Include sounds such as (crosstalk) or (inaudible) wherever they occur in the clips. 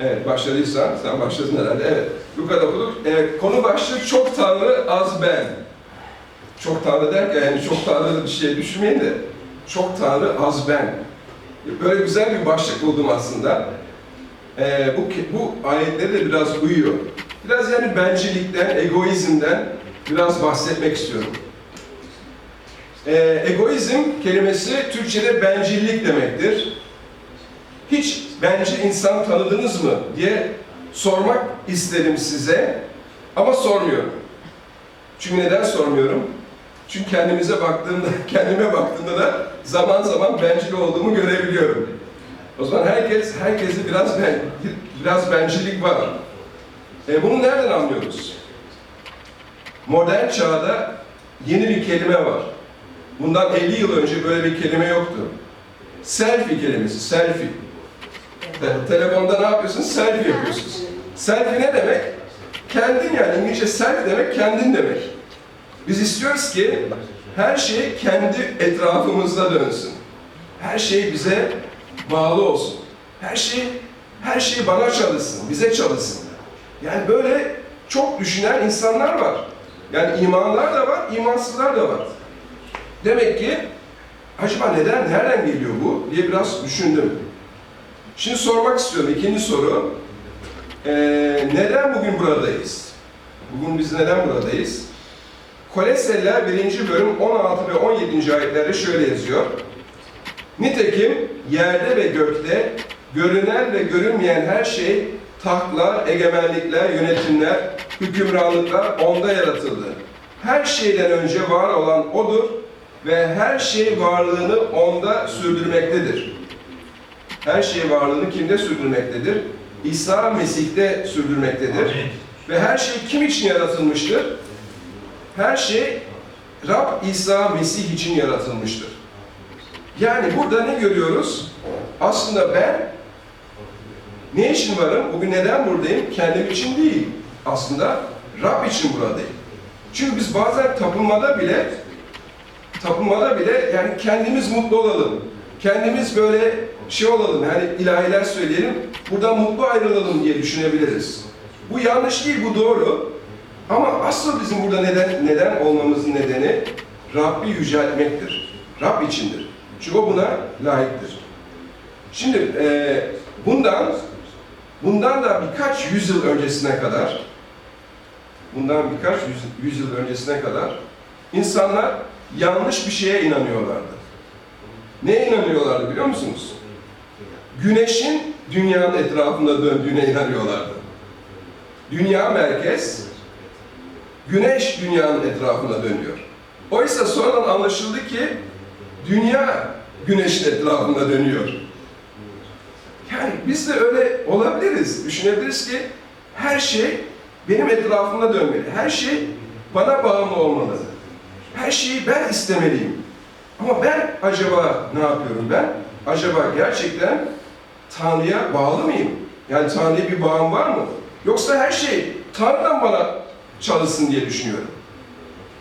Evet, başladıysan, sen başladın herhalde. Evet, Luka'da okuduk. Evet, konu başlığı çok tanrı az ben. Çok tanrı derken yani çok tanrı bir şey düşünmeyin de çok tanrı az ben. Böyle güzel bir başlık buldum aslında. Ee, bu, bu ayetlere de biraz uyuyor. Biraz yani bencillikten, egoizmden biraz bahsetmek istiyorum. Ee, egoizm kelimesi Türkçe'de bencillik demektir. Hiç bencil insan tanıdınız mı diye sormak isterim size ama sormuyorum. Çünkü neden sormuyorum? Çünkü kendimize baktığımda, (laughs) kendime baktığımda da zaman zaman bencil olduğumu görebiliyorum. O zaman herkes, herkesi biraz ben, biraz bencillik var. E, bunu nereden anlıyoruz? Modern çağda yeni bir kelime var. Bundan 50 yıl önce böyle bir kelime yoktu. Selfie kelimesi, selfie. Te- telefonda ne yapıyorsun? Selfie yapıyorsun. Selfie ne demek? Kendin yani İngilizce self demek kendin demek. Biz istiyoruz ki her şey kendi etrafımızda dönsün. Her şey bize bağlı olsun. Her şey her şey bana çalışsın, bize çalışsın. Yani böyle çok düşünen insanlar var. Yani imanlar da var, imansızlar da var. Demek ki acaba neden, nereden geliyor bu diye biraz düşündüm. Şimdi sormak istiyorum. İkinci soru. Ee, neden bugün buradayız? Bugün biz neden buradayız? Koleseliler 1. bölüm 16 ve 17. ayetlerde şöyle yazıyor. Nitekim yerde ve gökte görünen ve görünmeyen her şey tahtlar, egemenlikler, yönetimler, hükümranlıklar onda yaratıldı. Her şeyden önce var olan O'dur ve her şey varlığını onda sürdürmektedir. Her şey varlığını kimde sürdürmektedir? İsa Mesih'te sürdürmektedir. Ve her şey kim için yaratılmıştır? Her şey Rab İsa Mesih için yaratılmıştır. Yani burada ne görüyoruz? Aslında ben ne için varım? Bugün neden buradayım? Kendim için değil. Aslında Rab için buradayım. Çünkü biz bazen tapınmada bile tapınmada bile yani kendimiz mutlu olalım. Kendimiz böyle şey olalım, yani ilahiler söyleyelim, buradan mutlu ayrılalım diye düşünebiliriz. Bu yanlış değil, bu doğru. Ama asıl bizim burada neden neden olmamızın nedeni Rabbi yüceltmektir. Rab içindir. Çünkü o buna layıktır. Şimdi e, bundan bundan da birkaç yüzyıl öncesine kadar bundan birkaç yüz, yüzyıl öncesine kadar insanlar yanlış bir şeye inanıyorlardı. Neye inanıyorlardı biliyor musunuz? Güneşin dünyanın etrafında döndüğüne inanıyorlardı. Dünya merkez, güneş dünyanın etrafında dönüyor. Oysa sonradan anlaşıldı ki dünya güneşin etrafında dönüyor. Yani biz de öyle olabiliriz. Düşünebiliriz ki her şey benim etrafımda dönmeli. Her şey bana bağımlı olmalı. Her şeyi ben istemeliyim. Ama ben acaba ne yapıyorum ben? Acaba gerçekten Tanrı'ya bağlı mıyım? Yani Tanrı'ya bir bağım var mı? Yoksa her şey Tanrı'dan bana çalışsın diye düşünüyorum.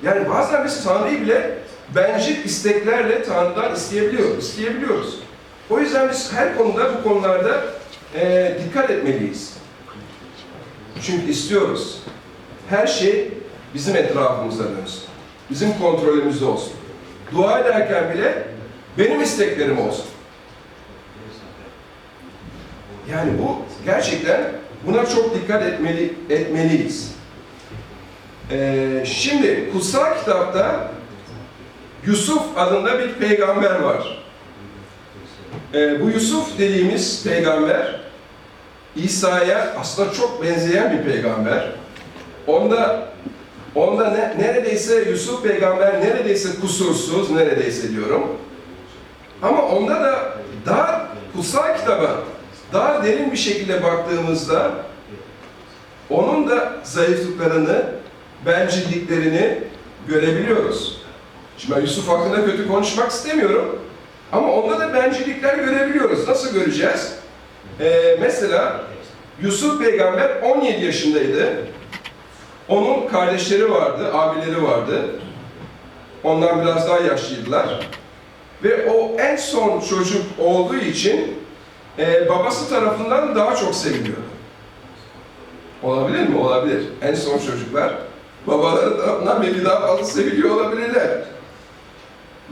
Yani bazen biz Tanrı'yı bile bencil isteklerle Tanrı'dan isteyebiliyoruz, isteyebiliyoruz. O yüzden biz her konuda, bu konularda eee, dikkat etmeliyiz. Çünkü istiyoruz. Her şey bizim etrafımızda dönsün. Bizim kontrolümüzde olsun. Dua ederken bile benim isteklerim olsun. Yani bu gerçekten buna çok dikkat etmeli, etmeliyiz. Ee, şimdi kutsal kitapta Yusuf adında bir peygamber var. Ee, bu Yusuf dediğimiz peygamber İsa'ya aslında çok benzeyen bir peygamber. Onda onda ne, neredeyse Yusuf peygamber neredeyse kusursuz, neredeyse diyorum. Ama onda da daha kutsal kitaba daha derin bir şekilde baktığımızda onun da zayıflıklarını, bencilliklerini görebiliyoruz. Şimdi ben Yusuf hakkında kötü konuşmak istemiyorum. Ama onda da bencillikler görebiliyoruz. Nasıl göreceğiz? Ee, mesela Yusuf peygamber 17 yaşındaydı. Onun kardeşleri vardı, abileri vardı. Ondan biraz daha yaşlıydılar. Ve o en son çocuk olduğu için e, babası tarafından daha çok seviliyordu. Olabilir mi? Olabilir. En son çocuklar babaları tarafından belki daha fazla seviliyor olabilirler.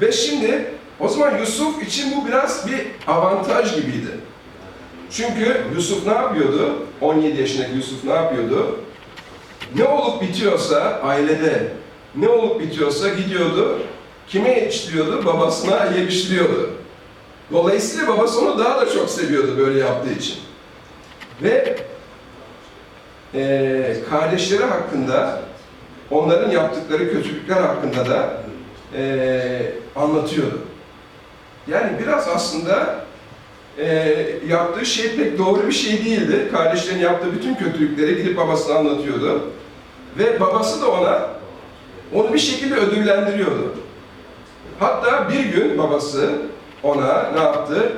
Ve şimdi o zaman Yusuf için bu biraz bir avantaj gibiydi. Çünkü Yusuf ne yapıyordu? 17 yaşındaki Yusuf ne yapıyordu? Ne olup bitiyorsa ailede, ne olup bitiyorsa gidiyordu, kime yetiştiriyordu? Babasına yetiştiriyordu. Dolayısıyla babası onu daha da çok seviyordu böyle yaptığı için. Ve eee kardeşleri hakkında, onların yaptıkları kötülükler hakkında da eee, anlatıyordu. Yani biraz aslında eee, yaptığı şey pek doğru bir şey değildi. Kardeşlerin yaptığı bütün kötülükleri gidip babasına anlatıyordu. Ve babası da ona onu bir şekilde ödüllendiriyordu. Hatta bir gün babası ona ne yaptı?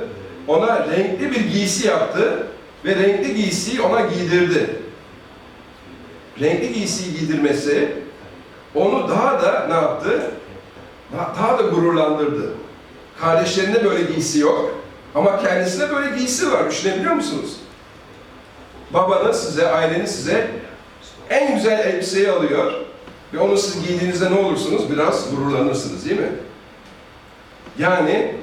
Ona renkli bir giysi yaptı ve renkli giysiyi ona giydirdi. Renkli giysiyi giydirmesi onu daha da ne yaptı? Daha, da gururlandırdı. Kardeşlerinde böyle giysi yok ama kendisinde böyle giysi var. Düşünebiliyor musunuz? Babanız size, aileniz size en güzel elbiseyi alıyor ve onu siz giydiğinizde ne olursunuz? Biraz gururlanırsınız değil mi? Yani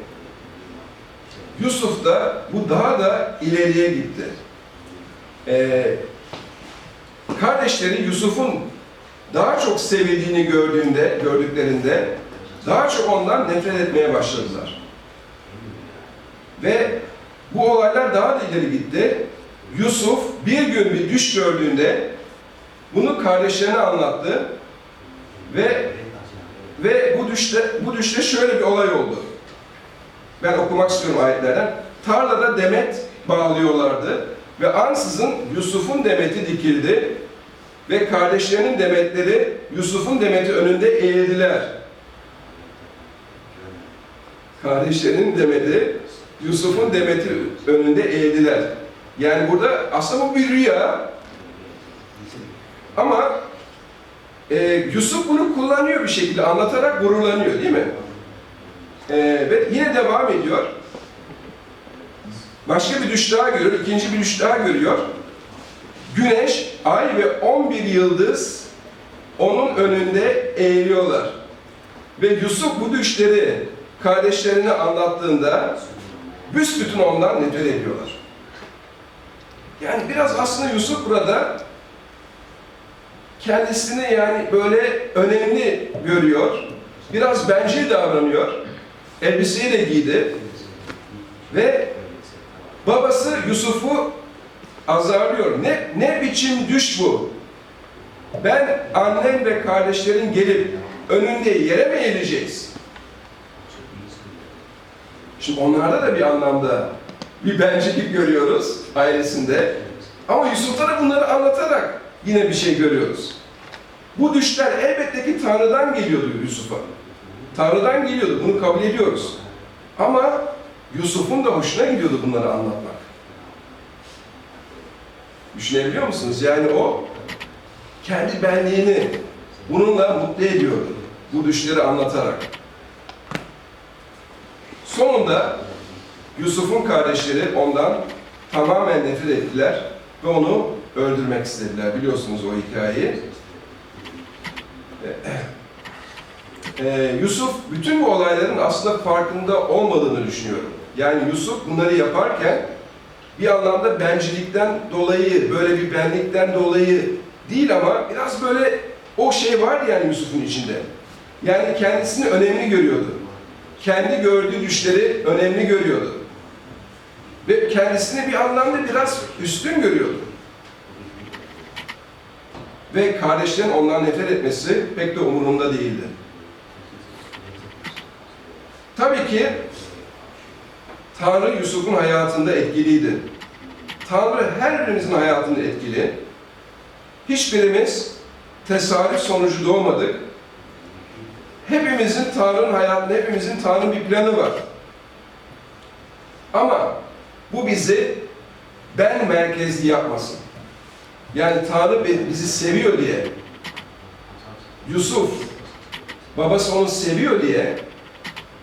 Yusuf da bu daha da ileriye gitti. Ee, kardeşleri Yusuf'un daha çok sevildiğini gördüğünde, gördüklerinde daha çok ondan nefret etmeye başladılar. Ve bu olaylar daha da ileri gitti. Yusuf bir gün bir düş gördüğünde bunu kardeşlerine anlattı ve ve bu düşte bu düşte şöyle bir olay oldu. Ben okumak istiyorum ayetlerden. Tarlada demet bağlıyorlardı ve ansızın Yusuf'un demeti dikildi ve kardeşlerinin demetleri Yusuf'un demeti önünde eğildiler. Kardeşlerinin demeti Yusuf'un demeti önünde eğildiler. Yani burada aslında bu bir rüya. Ama e, Yusuf bunu kullanıyor bir şekilde, anlatarak gururlanıyor değil mi? E, ve yine devam ediyor. Başka bir düş daha görüyor, ikinci bir düş daha görüyor. Güneş, ay ve 11 yıldız onun önünde eğiliyorlar. Ve Yusuf bu düşleri kardeşlerine anlattığında büsbütün ondan nefret ediyorlar. Yani biraz aslında Yusuf burada kendisini yani böyle önemli görüyor. Biraz bencil davranıyor. Elbiseyi de giydi. Ve babası Yusuf'u azarlıyor. Ne, ne biçim düş bu? Ben annem ve kardeşlerin gelip önünde yere mi eğileceğiz? Şimdi onlarda da bir anlamda bir bencillik görüyoruz ailesinde. Ama Yusuf'ta da bunları anlatarak yine bir şey görüyoruz. Bu düşler elbette ki Tanrı'dan geliyordu Yusuf'a. Tanrı'dan geliyordu, bunu kabul ediyoruz. Ama Yusuf'un da hoşuna gidiyordu bunları anlatmak. Düşünebiliyor musunuz? Yani o kendi benliğini bununla mutlu ediyordu. Bu düşleri anlatarak. Sonunda Yusuf'un kardeşleri ondan tamamen nefret ettiler ve onu öldürmek istediler. Biliyorsunuz o hikayeyi. Ee, Yusuf bütün bu olayların aslında farkında olmadığını düşünüyorum. Yani Yusuf bunları yaparken bir anlamda bencillikten dolayı, böyle bir benlikten dolayı değil ama biraz böyle o şey vardı yani Yusuf'un içinde. Yani kendisini önemli görüyordu. Kendi gördüğü düşleri önemli görüyordu. Ve kendisini bir anlamda biraz üstün görüyordu. Ve kardeşlerin ondan nefret etmesi pek de umurunda değildi. Tabii ki Tanrı Yusuf'un hayatında etkiliydi. Tanrı her birimizin hayatında etkili. Hiçbirimiz tesadüf sonucu doğmadık. Hepimizin Tanrı'nın hayatında, hepimizin Tanrı'nın bir planı var. Ama bu bizi ben merkezli yapmasın. Yani Tanrı bizi seviyor diye, Yusuf, babası onu seviyor diye,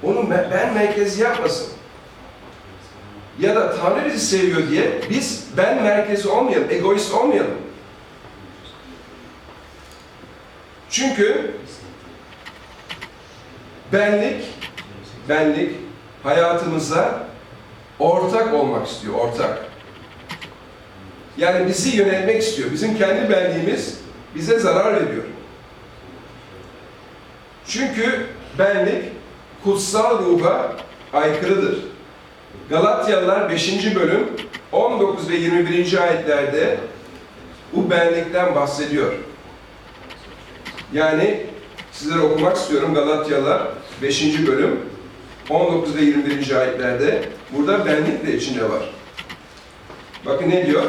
onu ben merkezi yapmasın. ya da Tanrı bizi seviyor diye biz ben merkezi olmayalım, egoist olmayalım. Çünkü benlik, benlik hayatımıza ortak olmak istiyor, ortak. Yani bizi yönetmek istiyor. Bizim kendi benliğimiz bize zarar veriyor. Çünkü benlik kutsal ruha aykırıdır. Galatyalılar 5. bölüm 19 ve 21. ayetlerde bu benlikten bahsediyor. Yani sizlere okumak istiyorum Galatyalılar 5. bölüm 19 ve 21. ayetlerde. Burada benlik de içinde var. Bakın ne diyor?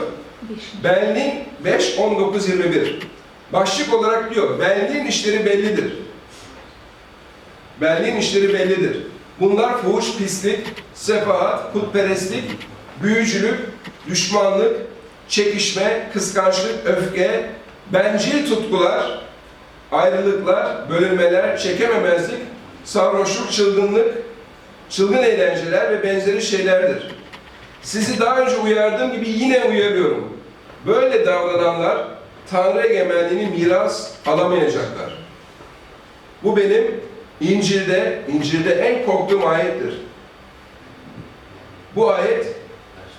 Benliğin 5, 19, 21. Başlık olarak diyor, benliğin işleri bellidir. Benliğin işleri bellidir. Bunlar fuhuş, pislik, sefahat, putperestlik, büyücülük, düşmanlık, çekişme, kıskançlık, öfke, bencil tutkular, ayrılıklar, bölünmeler, çekememezlik, sarhoşluk, çılgınlık, çılgın eğlenceler ve benzeri şeylerdir. Sizi daha önce uyardığım gibi yine uyarıyorum. Böyle davrananlar Tanrı egemenliğini miras alamayacaklar. Bu benim İncil'de, İncil'de en korktuğum ayettir. Bu ayet,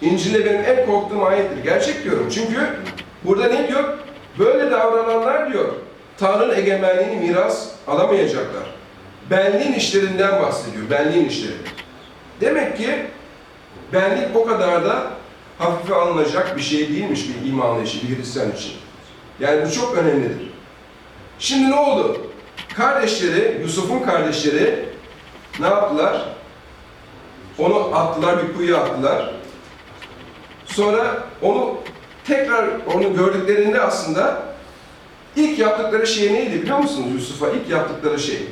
İncil'de benim en korktuğum ayettir. Gerçek diyorum. Çünkü burada ne diyor? Böyle davrananlar diyor, Tanrı'nın egemenliğini miras alamayacaklar. Benliğin işlerinden bahsediyor, benliğin işleri. Demek ki benlik o kadar da hafife alınacak bir şey değilmiş bir imanlı işi, bir Hristiyan için. Yani bu çok önemlidir. Şimdi ne oldu? Kardeşleri, Yusuf'un kardeşleri ne yaptılar? Onu attılar, bir kuyuya attılar. Sonra onu tekrar onu gördüklerinde aslında ilk yaptıkları şey neydi biliyor musunuz Yusuf'a? ilk yaptıkları şey.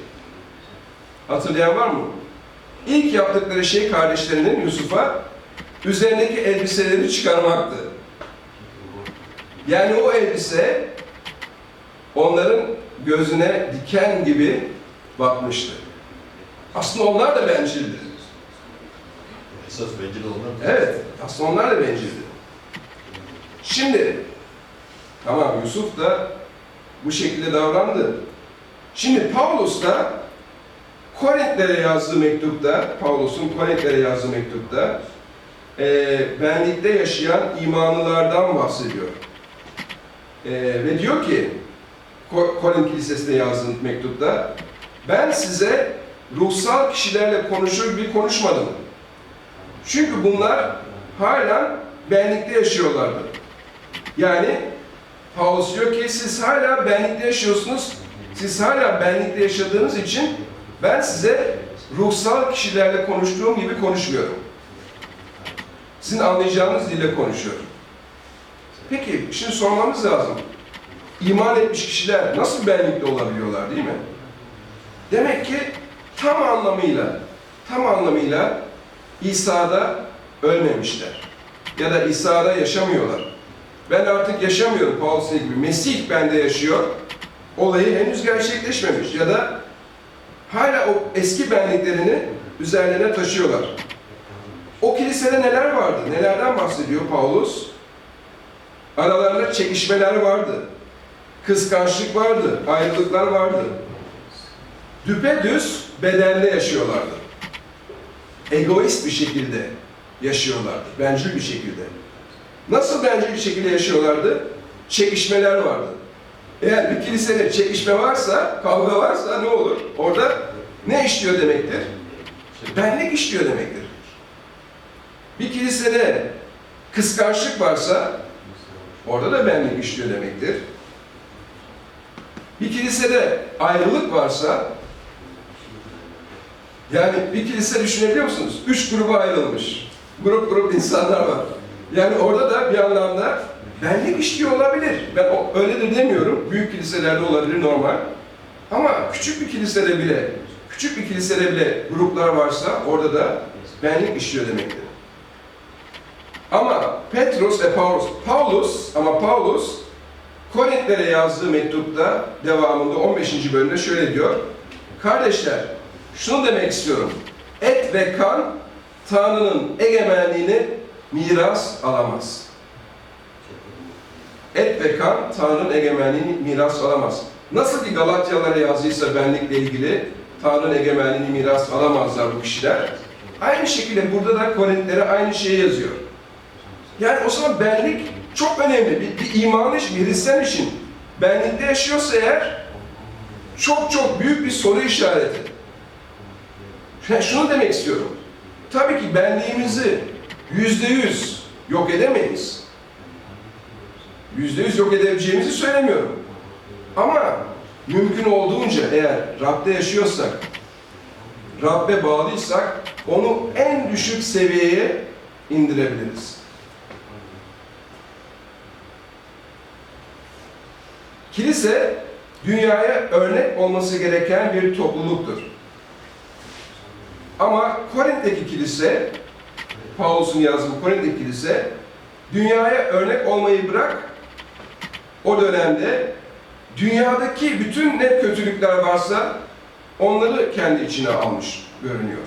Hatırlayan var mı? İlk yaptıkları şey kardeşlerinin Yusuf'a üzerindeki elbiseleri çıkarmaktı. Yani o elbise onların gözüne diken gibi batmıştı. Aslında onlar da bencildi. Esas bencil olanlar bu. Evet, aslında onlar da bencildi. Şimdi, tamam Yusuf da bu şekilde davrandı. Şimdi Paulus da Korintlere yazdığı mektupta, Paulus'un Korintlere yazdığı mektupta e, benlikte yaşayan imanlılardan bahsediyor. E, ve diyor ki, Ko- Korint Kilisesi'ne yazdığı mektupta, ben size ruhsal kişilerle konuşur gibi konuşmadım. Çünkü bunlar hala benlikte yaşıyorlardı. Yani Paulus diyor ki siz hala benlikte yaşıyorsunuz. Siz hala benlikte yaşadığınız için ben size ruhsal kişilerle konuştuğum gibi konuşmuyorum. Sizin anlayacağınız dille konuşuyorum. Peki şimdi sormamız lazım. İman etmiş kişiler nasıl benlikte olabiliyorlar değil mi? Demek ki tam anlamıyla, tam anlamıyla İsa'da ölmemişler. Ya da İsa'da yaşamıyorlar. Ben artık yaşamıyorum Paulus'un gibi. Mesih bende yaşıyor. Olayı henüz gerçekleşmemiş. Ya da hala o eski benliklerini üzerlerine taşıyorlar. O kilisede neler vardı? Nelerden bahsediyor Paulus? Aralarında çekişmeler vardı. Kıskançlık vardı. Ayrılıklar vardı. Düpedüz bedende yaşıyorlardı egoist bir şekilde yaşıyorlardı. Bencil bir şekilde. Nasıl bencil bir şekilde yaşıyorlardı? Çekişmeler vardı. Eğer bir kilisede çekişme varsa, kavga varsa ne olur? Orada ne işliyor demektir? Benlik işliyor demektir. Bir kilisede kıskançlık varsa orada da benlik işliyor demektir. Bir kilisede ayrılık varsa yani bir kilise düşünebiliyor musunuz? Üç gruba ayrılmış. Grup grup insanlar var. Yani orada da bir anlamda benlik işliyor olabilir. Ben öyledir demiyorum. Büyük kiliselerde olabilir normal. Ama küçük bir kilisede bile, küçük bir kilisede bile gruplar varsa orada da benlik işliyor demektir. Ama Petrus ve Paulus, Paulus ama Paulus Korintlere yazdığı mektupta devamında 15. bölümde şöyle diyor. Kardeşler, şunu demek istiyorum. Et ve kan Tanrı'nın egemenliğini miras alamaz. Et ve kan Tanrı'nın egemenliğini miras alamaz. Nasıl ki Galatyalara yazdıysa benlikle ilgili Tanrı'nın egemenliğini miras alamazlar bu kişiler. Aynı şekilde burada da Korintlere aynı şeyi yazıyor. Yani o zaman benlik çok önemli. Bir, bir imanlı iş, bir Hristiyan için benlikte yaşıyorsa eğer çok çok büyük bir soru işareti. Yani şunu demek istiyorum. Tabii ki benliğimizi yüzde yüz yok edemeyiz. Yüzde yüz yok edebileceğimizi söylemiyorum. Ama mümkün olduğunca eğer Rab'de yaşıyorsak, Rab'be bağlıysak onu en düşük seviyeye indirebiliriz. Kilise dünyaya örnek olması gereken bir topluluktur. Ama Korint'teki kilise, Paulus'un yazdığı Korint'teki kilise, dünyaya örnek olmayı bırak, o dönemde dünyadaki bütün ne kötülükler varsa onları kendi içine almış görünüyor.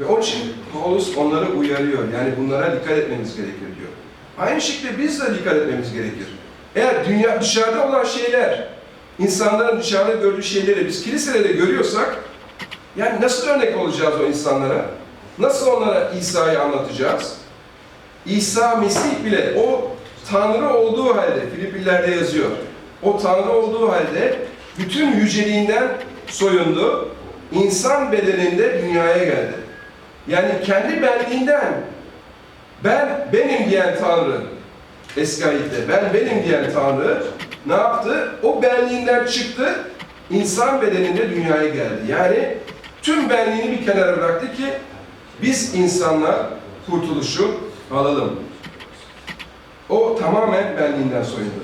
Ve onun için Paulus onları uyarıyor. Yani bunlara dikkat etmeniz gerekir diyor. Aynı şekilde biz de dikkat etmemiz gerekir. Eğer dünya dışarıda olan şeyler, insanların dışarıda gördüğü şeyleri biz kilisede de görüyorsak, yani nasıl örnek olacağız o insanlara? Nasıl onlara İsa'yı anlatacağız? İsa Mesih bile o Tanrı olduğu halde, Filippiller'de yazıyor. O Tanrı olduğu halde bütün yüceliğinden soyundu. insan bedeninde dünyaya geldi. Yani kendi benliğinden ben benim diyen Tanrı eski ayette ben benim diyen Tanrı ne yaptı? O benliğinden çıktı, insan bedeninde dünyaya geldi. Yani tüm benliğini bir kenara bıraktı ki biz insanlar kurtuluşu alalım. O tamamen benliğinden soyundu.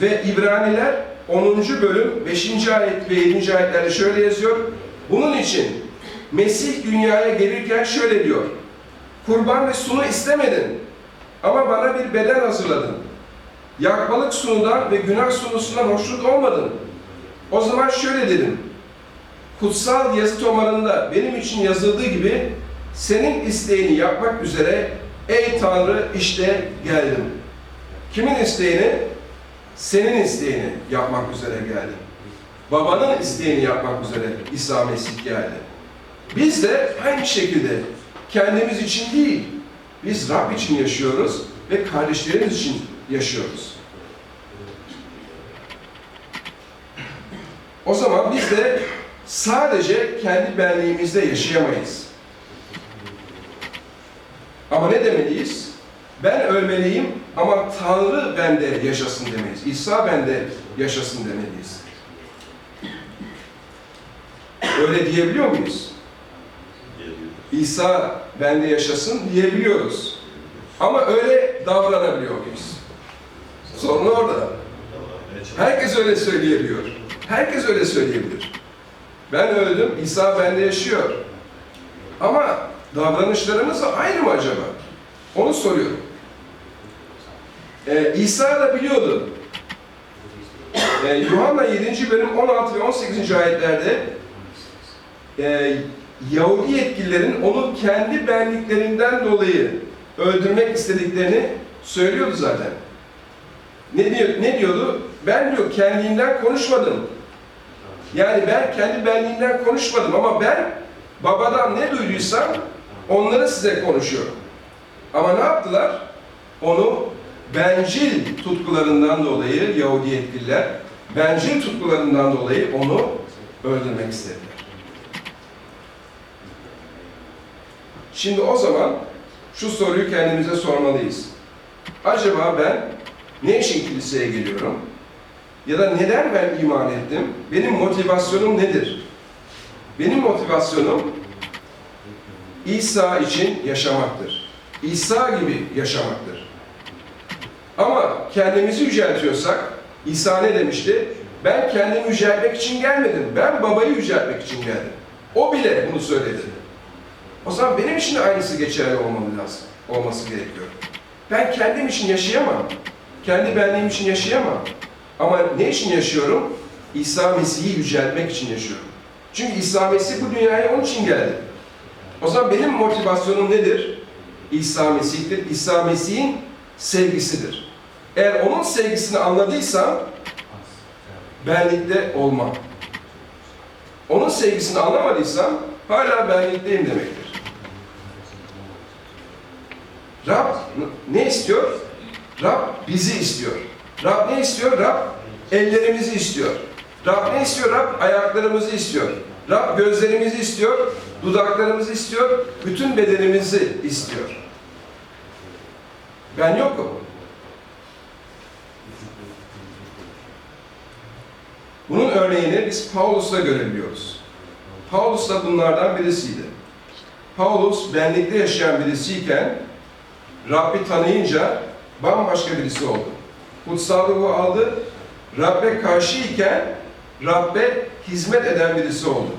Ve İbraniler 10. bölüm 5. ayet ve 7. ayetlerde şöyle yazıyor. Bunun için Mesih dünyaya gelirken şöyle diyor. Kurban ve sunu istemedin ama bana bir beden hazırladın. Yakmalık sunudan ve günah sunusundan hoşnut olmadın. O zaman şöyle dedim. Kutsal yazı tomarında benim için yazıldığı gibi senin isteğini yapmak üzere ey Tanrı işte geldim. Kimin isteğini? Senin isteğini yapmak üzere geldim. Babanın isteğini yapmak üzere İsa Mesih geldi. Biz de aynı şekilde kendimiz için değil, biz Rab için yaşıyoruz ve kardeşlerimiz için yaşıyoruz. O zaman biz de sadece kendi benliğimizde yaşayamayız. Ama ne demeliyiz? Ben ölmeliyim ama Tanrı bende yaşasın demeliyiz. İsa bende yaşasın demeliyiz. Öyle diyebiliyor muyuz? İsa bende yaşasın diyebiliyoruz. Ama öyle davranabiliyor muyuz? Sorun orada. Herkes öyle söyleyebiliyor. Herkes öyle söyleyebilir. Ben öldüm, İsa bende yaşıyor. Ama davranışlarımız da aynı mı acaba? Onu soruyorum. Ee, İsa da biliyordu. Ee, Yuhanna 7. bölüm 16 ve 18. ayetlerde e, Yahudi yetkililerin onu kendi benliklerinden dolayı öldürmek istediklerini söylüyordu zaten. Ne diyor? Ne diyordu? Ben diyor kendimden konuşmadım. Yani ben kendi benliğimden konuşmadım ama ben babadan ne duyduysam onları size konuşuyorum. Ama ne yaptılar? Onu bencil tutkularından dolayı Yahudi yetkililer bencil tutkularından dolayı onu öldürmek istediler. Şimdi o zaman şu soruyu kendimize sormalıyız. Acaba ben ne için kiliseye geliyorum? Ya da neden ben iman ettim? Benim motivasyonum nedir? Benim motivasyonum İsa için yaşamaktır. İsa gibi yaşamaktır. Ama kendimizi yüceltiyorsak, İsa ne demişti? Ben kendimi yüceltmek için gelmedim. Ben babayı yüceltmek için geldim. O bile bunu söyledi. O zaman benim için de aynısı geçerli olmalı lazım, olması gerekiyor. Ben kendim için yaşayamam. Kendi benliğim için yaşayamam. Ama ne için yaşıyorum? İsa Mesih'i yüceltmek için yaşıyorum. Çünkü İsa Mesih bu dünyaya onun için geldi. O zaman benim motivasyonum nedir? İsa Mesih'tir. İsa Mesih'in sevgisidir. Eğer onun sevgisini anladıysam benlikte olmam. Onun sevgisini anlamadıysam hala benlikteyim demektir. Rab ne istiyor? Rab bizi istiyor. Rab ne istiyor? Rab ellerimizi istiyor. Rab ne istiyor? Rab ayaklarımızı istiyor. Rab gözlerimizi istiyor, dudaklarımızı istiyor, bütün bedenimizi istiyor. Ben yokum. Bunun örneğini biz Paulus'ta görebiliyoruz. Paulus da bunlardan birisiydi. Paulus benlikte yaşayan birisiyken Rabbi tanıyınca bambaşka birisi oldu. Kutsal ruhu aldı. Rabbe karşıyken Rabbe hizmet eden birisi oldu.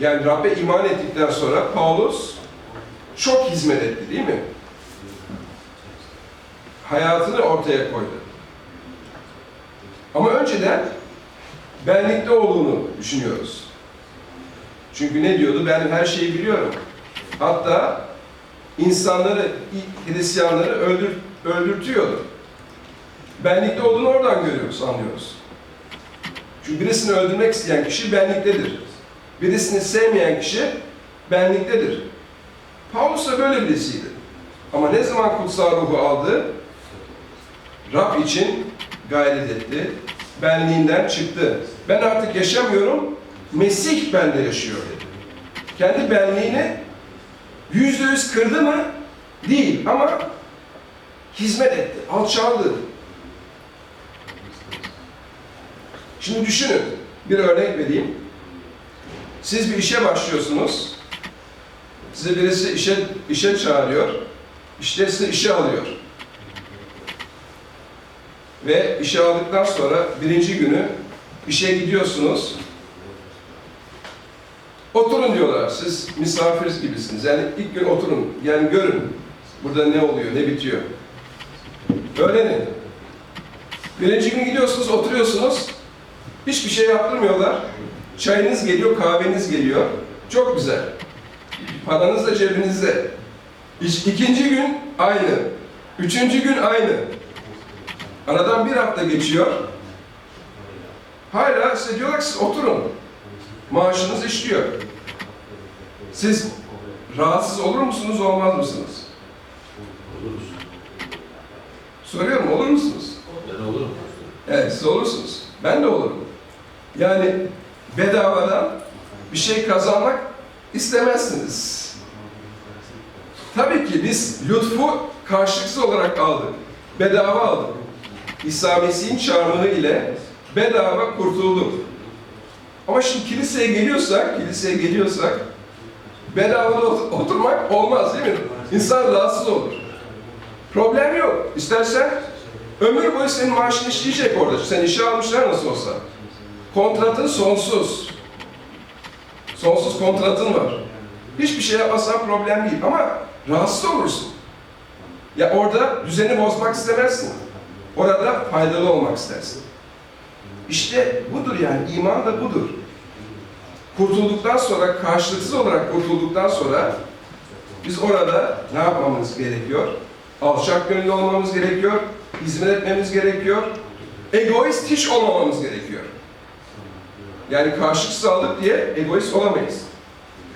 Yani Rabbe iman ettikten sonra Paulus çok hizmet etti değil mi? Hayatını ortaya koydu. Ama önceden benlikte olduğunu düşünüyoruz. Çünkü ne diyordu? Ben her şeyi biliyorum. Hatta insanları, Hristiyanları öldür, öldürtüyordu. Benlikte olduğunu oradan görüyoruz, anlıyoruz. Çünkü birisini öldürmek isteyen kişi benliktedir. Birisini sevmeyen kişi benliktedir. Paulus da böyle birisiydi. Ama ne zaman kutsal ruhu aldı? Rab için gayret etti. Benliğinden çıktı. Ben artık yaşamıyorum, Mesih bende yaşıyor dedi. Kendi benliğini yüzde yüz kırdı mı? Değil ama hizmet etti, alçaldı. Şimdi düşünün, bir örnek vereyim. Siz bir işe başlıyorsunuz. Size birisi işe, işe çağırıyor. İşte sizi işe alıyor. Ve işe aldıktan sonra birinci günü işe gidiyorsunuz. Oturun diyorlar. Siz misafir gibisiniz. Yani ilk gün oturun. Yani görün. Burada ne oluyor, ne bitiyor. Öğrenin. Birinci gün gidiyorsunuz, oturuyorsunuz. Hiçbir şey yaptırmıyorlar. Çayınız geliyor, kahveniz geliyor. Çok güzel. Paranız da cebinizde. İkinci gün aynı. Üçüncü gün aynı. Aradan bir hafta geçiyor. Hala size diyorlar ki siz oturun. Maaşınız işliyor. Siz rahatsız olur musunuz, olmaz mısınız? Oluruz. Soruyorum, olur musunuz? Ben olurum. Evet, siz olursunuz. Ben de olurum. Yani bedavadan bir şey kazanmak istemezsiniz. Tabii ki biz lütfu karşılıksız olarak aldık. Bedava aldık. İsa Mesih'in çağrımını ile bedava kurtulduk. Ama şimdi kiliseye geliyorsak, kiliseye geliyorsak bedava da ot- oturmak olmaz değil mi? İnsan rahatsız olur. Problem yok. İstersen ömür boyu senin maaşını işleyecek orada. Sen işe almışlar nasıl olsa. Kontratın sonsuz. Sonsuz kontratın var. Hiçbir şey yapmasan problem değil ama rahatsız olursun. Ya orada düzeni bozmak istemezsin. Orada faydalı olmak istersin. İşte budur yani iman da budur. Kurtulduktan sonra, karşılıksız olarak kurtulduktan sonra biz orada ne yapmamız gerekiyor? Alçak gönüllü olmamız gerekiyor, hizmet etmemiz gerekiyor, egoist hiç olmamamız gerekiyor. Yani karşılıksız aldık diye egoist olamayız.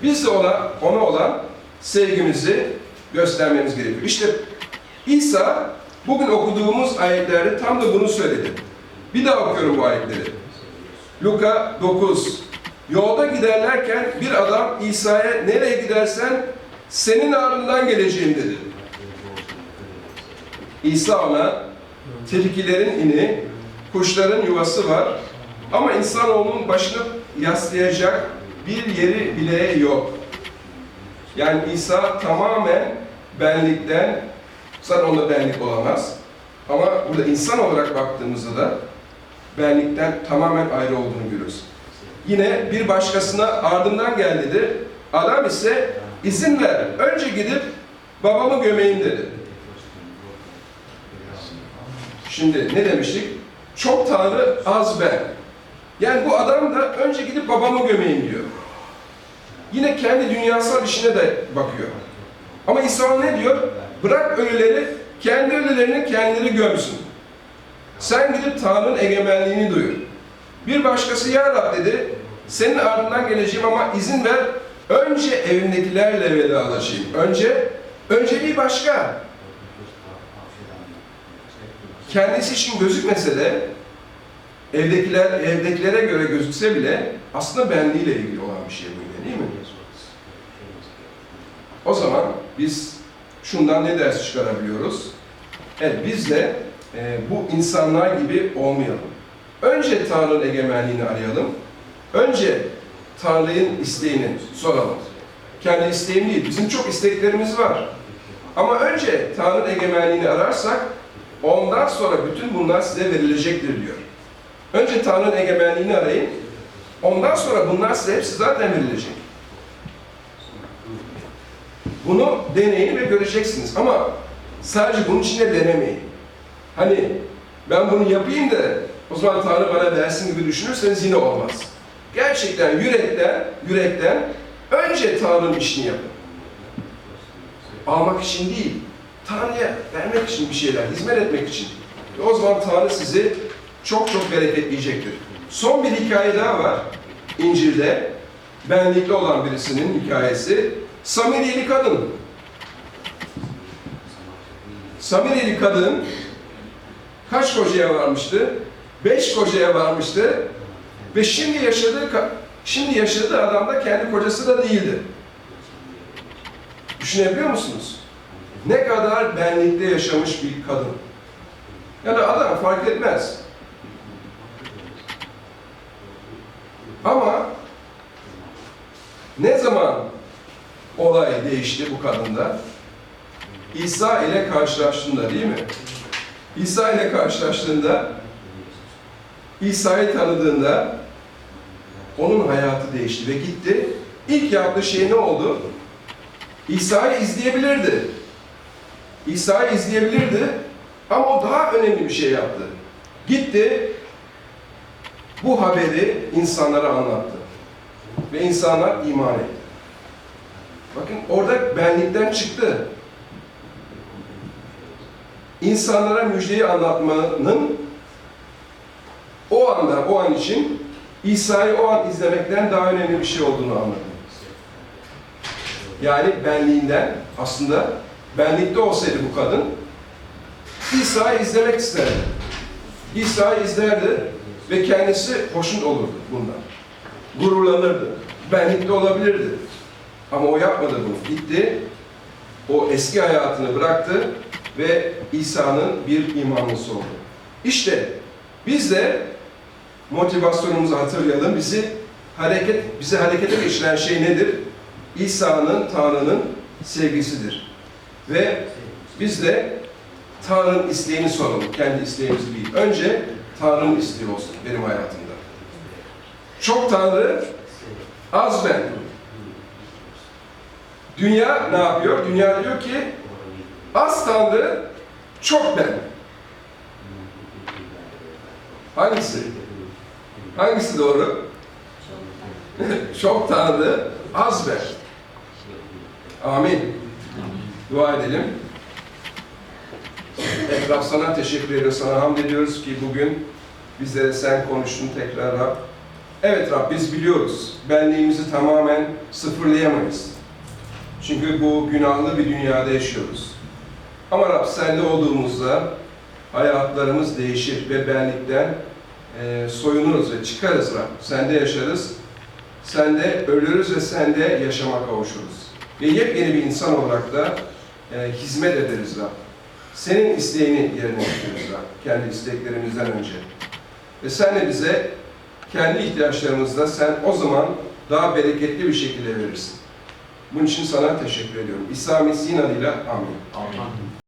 Biz de ona, ona olan sevgimizi göstermemiz gerekiyor. İşte İsa bugün okuduğumuz ayetlerde tam da bunu söyledi. Bir daha okuyorum bu ayetleri. Luka 9. Yolda giderlerken bir adam İsa'ya nereye gidersen senin ardından geleceğim dedi. İsa ona tilkilerin ini, kuşların yuvası var ama insanoğlunun başını yaslayacak bir yeri bile yok. Yani İsa tamamen benlikten, zaten onda benlik olamaz. Ama burada insan olarak baktığımızda da benlikten tamamen ayrı olduğunu görüyoruz. Yine bir başkasına ardından gel dedi. Adam ise izin ver. Önce gidip babamı gömeyim dedi. Şimdi ne demiştik? Çok Tanrı az ben. Yani bu adam da önce gidip babamı gömeyim diyor. Yine kendi dünyasal işine de bakıyor. Ama İsa ne diyor? Bırak ölüleri, kendi ölülerini kendileri gömsün. Sen gidip Tanrı'nın egemenliğini duyur. Bir başkası ya Rab dedi, senin ardından geleceğim ama izin ver, önce evimdekilerle vedalaşayım. Önce, önceliği başka. Kendisi için gözükmese de, evdekiler, evdekilere göre gözükse bile aslında benliğiyle ilgili olan bir şey bu değil mi? O zaman biz şundan ne ders çıkarabiliyoruz? Evet biz de e, bu insanlar gibi olmayalım. Önce Tanrı'nın egemenliğini arayalım. Önce Tanrı'nın isteğini soralım. Kendi isteğim değil, bizim çok isteklerimiz var. Ama önce Tanrı'nın egemenliğini ararsak, ondan sonra bütün bunlar size verilecektir diyor. Önce Tanrı'nın egemenliğini arayın, ondan sonra bunlar size hepsi zaten verilecek. Bunu deneyin ve göreceksiniz. Ama sadece bunun için de denemeyin. Hani ben bunu yapayım da o zaman Tanrı bana versin gibi düşünürseniz yine olmaz. Gerçekten yürekten, yürekten önce Tanrı'nın işini yapın. Almak için değil, Tanrı'ya vermek için bir şeyler, hizmet etmek için. Ve o zaman Tanrı sizi çok çok bereketleyecektir. Son bir hikaye daha var İncil'de. Benlikli olan birisinin hikayesi. Samiriyeli kadın. Samiriyeli kadın kaç kocaya varmıştı? Beş kocaya varmıştı. Ve şimdi yaşadığı şimdi yaşadığı adam da kendi kocası da değildi. Düşünebiliyor musunuz? Ne kadar benlikte yaşamış bir kadın. Yani adam fark etmez. Ama ne zaman olay değişti bu kadında? İsa ile karşılaştığında değil mi? İsa ile karşılaştığında, İsa'yı tanıdığında onun hayatı değişti ve gitti. İlk yaptığı şey ne oldu? İsa'yı izleyebilirdi. İsa'yı izleyebilirdi ama o daha önemli bir şey yaptı. Gitti, bu haberi insanlara anlattı. Ve insanlar iman etti. Bakın orada benlikten çıktı. İnsanlara müjdeyi anlatmanın o anda, o an için İsa'yı o an izlemekten daha önemli bir şey olduğunu anladı. Yani benliğinden aslında benlikte olsaydı bu kadın İsa'yı izlemek isterdi. İsa'yı izlerdi ve kendisi hoşnut olurdu bundan. Gururlanırdı. Benlikte olabilirdi. Ama o yapmadı bunu. Gitti, o eski hayatını bıraktı ve İsa'nın bir imanlısı oldu. İşte biz de motivasyonumuzu hatırlayalım. Bizi hareket, bizi harekete geçiren şey nedir? İsa'nın, Tanrı'nın sevgisidir. Ve biz de Tanrı'nın isteğini soralım. Kendi isteğimizi değil. Önce Tanrı'nın isteği olsun benim hayatımda. Çok Tanrı, az ben. Dünya ne yapıyor? Dünya diyor ki az Tanrı, çok ben. Hangisi? Hangisi doğru? çok Tanrı, az ben. Amin. Dua edelim. Evet Rab sana teşekkür ediyoruz, sana hamd ediyoruz ki bugün bizlere sen konuştun tekrar Rab. Evet Rab biz biliyoruz, benliğimizi tamamen sıfırlayamayız. Çünkü bu günahlı bir dünyada yaşıyoruz. Ama Rab sende olduğumuzda hayatlarımız değişir ve benlikten e, soyunuruz ve çıkarız Rab. Sende yaşarız, sende ölürüz ve sende yaşama kavuşuruz. Ve yepyeni bir insan olarak da e, hizmet ederiz Rab. Senin isteğini yerine getiririz Rab, kendi isteklerimizden önce. Ve sen de bize kendi ihtiyaçlarımızda sen o zaman daha bereketli bir şekilde verirsin. Bunun için sana teşekkür ediyorum. Mesih'in adıyla amin. Amin.